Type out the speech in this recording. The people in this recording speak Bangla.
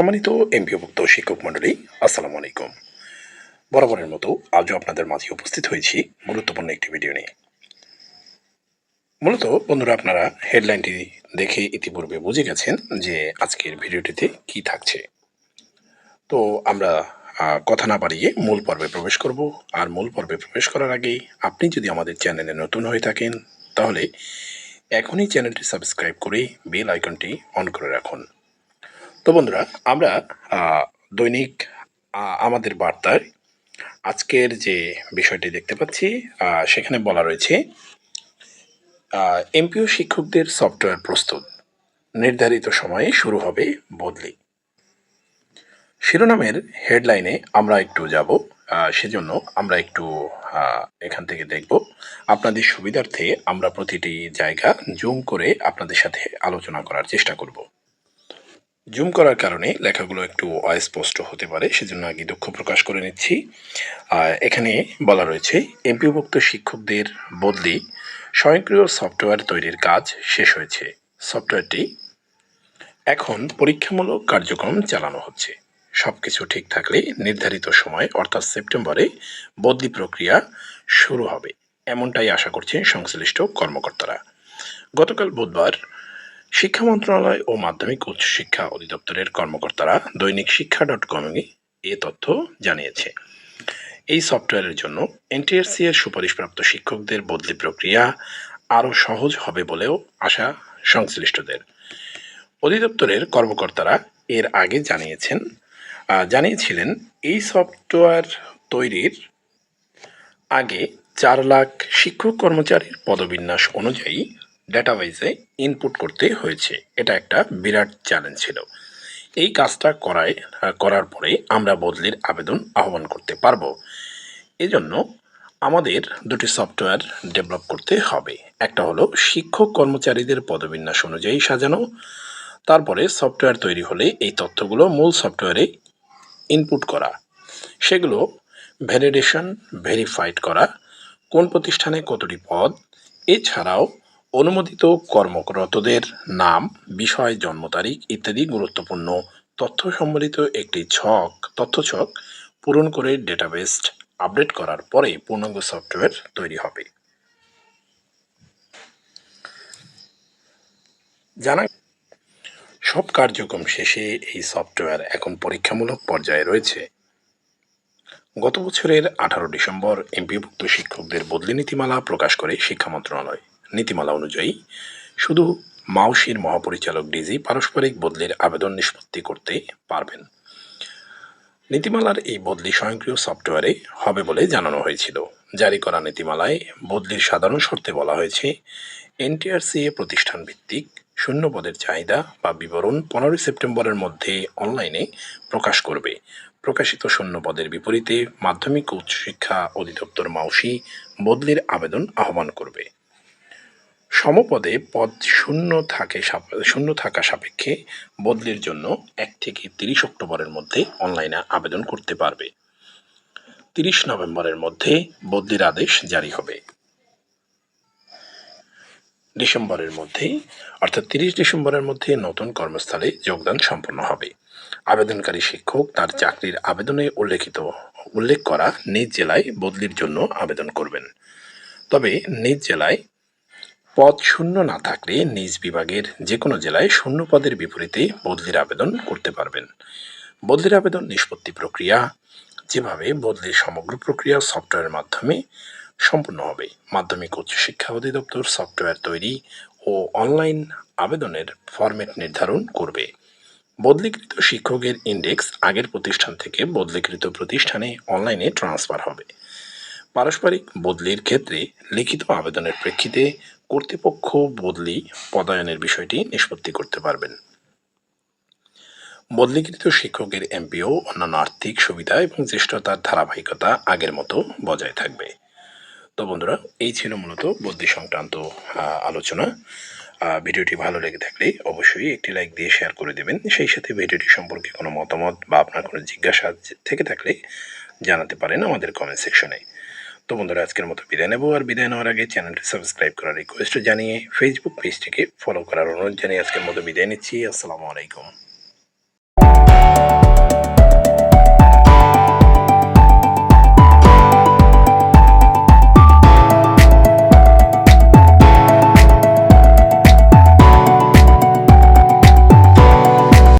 সম্মানিত এমপিওভুক্ত শিক্ষক মণ্ডলী, আসসালামু আলাইকুম। বরাবরের মতো আজও আপনাদের মাঝে উপস্থিত হয়েছি গুরুত্বপূর্ণ একটি ভিডিও নিয়ে। মূলত বন্ধুরা আপনারা হেডলাইনটি দেখে ইতিপূর্বে বুঝে গেছেন যে আজকের ভিডিওটিতে কি থাকছে। তো আমরা কথা না বাড়িয়ে মূল পর্বে প্রবেশ করব। আর মূল পর্বে প্রবেশ করার আগে আপনি যদি আমাদের চ্যানেলে নতুন হয়ে থাকেন, তাহলে এখনই চ্যানেলটি সাবস্ক্রাইব করে বেল আইকনটি অন করে রাখুন। তো বন্ধুরা, আমরা দৈনিক আমাদের বার্তায় আজকের যে বিষয়টি দেখতে পাচ্ছি সেখানে বলা রয়েছে এমপিও শিক্ষকদের সফটওয়্যার প্রস্তুত, নির্ধারিত সময়ে শুরু হবে বদলি। শিরোনামের হেডলাইনে আমরা একটু যাব সেজন্য আমরা একটু এখান থেকে দেখব। আপনাদের সুবিধার্থে আমরা প্রতিটি জায়গা জুম করে আপনাদের সাথে আলোচনা করার চেষ্টা করব। জুম করার কারণে লেখাগুলো একটু অস্পষ্ট হতে পারে, সেজন্য আগে দুঃখ প্রকাশ করে নিচ্ছি। এখানে বলা রয়েছে এমপিভুক্ত শিক্ষকদের বদলি স্বয়ংক্রিয় সফটওয়্যার তৈরির কাজ শেষ হয়েছে। সফটওয়্যারটি এখন পরীক্ষামূলক কার্যক্রম চালানো হচ্ছে। সব কিছু ঠিক থাকলে নির্ধারিত সময়, অর্থাৎ সেপ্টেম্বরে, বদলি প্রক্রিয়া শুরু হবে। এমনটাই আশা করছেন সংশ্লিষ্ট কর্মকর্তারা। গতকাল বুধবার শিক্ষা মন্ত্রণালয় ও মাধ্যমিক উচ্চ শিক্ষা অধিদপ্তরের কর্মকর্তারা দৈনিক শিক্ষা ডট কমে এ তথ্য জানিয়েছে। এই সফটওয়্যারের জন্য এনটিআরসি এর সুপারিশপ্রাপ্ত শিক্ষকদের বদলি প্রক্রিয়া আরও সহজ হবে বলেও আশা সংশ্লিষ্টদের। অধিদপ্তরের কর্মকর্তারা এর আগে জানিয়েছেন জানিয়েছিলেন এই সফটওয়্যার তৈরির আগে চার লাখ শিক্ষক কর্মচারীর পদবিন্যাস অনুযায়ী ডেটাবেজে ইনপুট করতে হয়েছে। এটা একটা বিরাট চ্যালেঞ্জ ছিল। এই কাজটা করায় করার পরে আমরা বদলির আবেদন আহ্বান করতে পারব। এজন্য আমাদের দুটি সফটওয়্যার ডেভেলপ করতে হবে। একটা হলো শিক্ষক কর্মচারীদের পদবিন্যাস অনুযায়ী সাজানো, তারপরে সফটওয়্যার তৈরি হলে এই তথ্যগুলো মূল সফটওয়্যারে ইনপুট করা। সেগুলো ভ্যালিডেশন ভেরিফাইড করা, কোন প্রতিষ্ঠানে কতটি পদ, এছাড়াও অনুমোদিত কর্মরতদের নাম, বিষয়, জন্ম তারিখ ইত্যাদি গুরুত্বপূর্ণ তথ্য সম্বলিত একটি ছক, তথ্য ছক পূরণ করে ডেটাবেস আপডেট করার পরে পূর্ণাঙ্গ সফটওয়্যার তৈরি হবে। জানা সব কার্যক্রম শেষে এই সফটওয়্যার এখন পরীক্ষামূলক পর্যায়ে রয়েছে। গত বছরের আঠারো ডিসেম্বর এমপিভুক্ত শিক্ষকদের বদলি নীতিমালা প্রকাশ করে শিক্ষা মন্ত্রণালয়। নীতিমালা অনুযায়ী, শুধু মাউসির মহাপরিচালক ডিজি পারস্পরিক বদলির আবেদন নিষ্পত্তি করতে পারবেন। নীতিমালার এই বদলি স্বয়ংক্রিয় সফটওয়্যারে হবে বলে জানানো হয়েছিল। জারি করা নীতিমালায় বদলির সাধারণ শর্তে বলা হয়েছে, এনটিআরসিএ প্রতিষ্ঠান ভিত্তিক শূন্য পদের চাহিদা বা বিবরণ পনেরোই সেপ্টেম্বরের মধ্যে অনলাইনে প্রকাশ করবে। প্রকাশিত শূন্য পদের বিপরীতে মাধ্যমিক উচ্চশিক্ষা অধিদপ্তর মাউসি বদলির আবেদন আহ্বান করবে। সমপদে পদ শূন্য থাকে শূন্য থাকা সাপেক্ষে বদলির জন্য এক থেকে তিরিশ অক্টোবরের মধ্যে অনলাইনে আবেদন করতে পারবে। তিরিশ নভেম্বরের মধ্যে বদলির আদেশ জারি হবে। ডিসেম্বরের মধ্যে, অর্থাৎ তিরিশ ডিসেম্বরের মধ্যে নতুন কর্মস্থলে যোগদান সম্পন্ন হবে। আবেদনকারী শিক্ষক তার চাকরির আবেদনে উল্লেখিত, উল্লেখ করা নিজ জেলায় বদলির জন্য আবেদন করবেন। তবে নিজ জেলায় পদ শূন্য না থাকলে নিজ বিভাগের যে কোনো জেলায় শূন্য পদের বিপরীতে বদলির আবেদন করতে পারবেন। বদলির আবেদন নিষ্পত্তি প্রক্রিয়া, যেভাবে বদলির সমগ্র প্রক্রিয়া সফটওয়্যারের মাধ্যমে সম্পূর্ণ হবে। মাধ্যমিক উচ্চশিক্ষা অধিদপ্তর সফটওয়্যার তৈরি ও অনলাইন আবেদনের ফরম্যাট নির্ধারণ করবে। বদলিকৃত শিক্ষকের ইন্ডেক্স আগের প্রতিষ্ঠান থেকে বদলিকৃত প্রতিষ্ঠানে অনলাইনে ট্রান্সফার হবে। পারস্পরিক বদলির ক্ষেত্রে লিখিত আবেদনের প্রেক্ষিতে কর্তৃপক্ষ বদলি পদায়নের বিষয়টি নিষ্পত্তি করতে পারবেন। বদলিকৃত শিক্ষকের এমপিও, অন্যান্য আর্থিক সুবিধা এবং জ্যেষ্ঠতার ধারাবাহিকতা আগের মতো বজায় থাকবে। তো বন্ধুরা, এই ছিল মূলত বদলি সংক্রান্ত আলোচনা। ভিডিওটি ভালো লেগে থাকলে অবশ্যই একটি লাইক দিয়ে শেয়ার করে দেবেন। সেই সাথে ভিডিওটি সম্পর্কে কোনো মতামত বা আপনার কোনো জিজ্ঞাসা থেকে থাকলে জানাতে পারেন আমাদের কমেন্ট সেকশনে। তো বন্ধুরা, আজকের মতো বিদায় নেব, আর বিদায় নেওয়ার আগে চ্যানেলটি সাবস্ক্রাইব করার রিকোয়েস্ট জানিয়ে ফেসবুক পেজটিকে ফলো করার অনুরোধ জানিয়ে আজকের মতো বিদায় নিচ্ছি। আসসালামু আলাইকুম।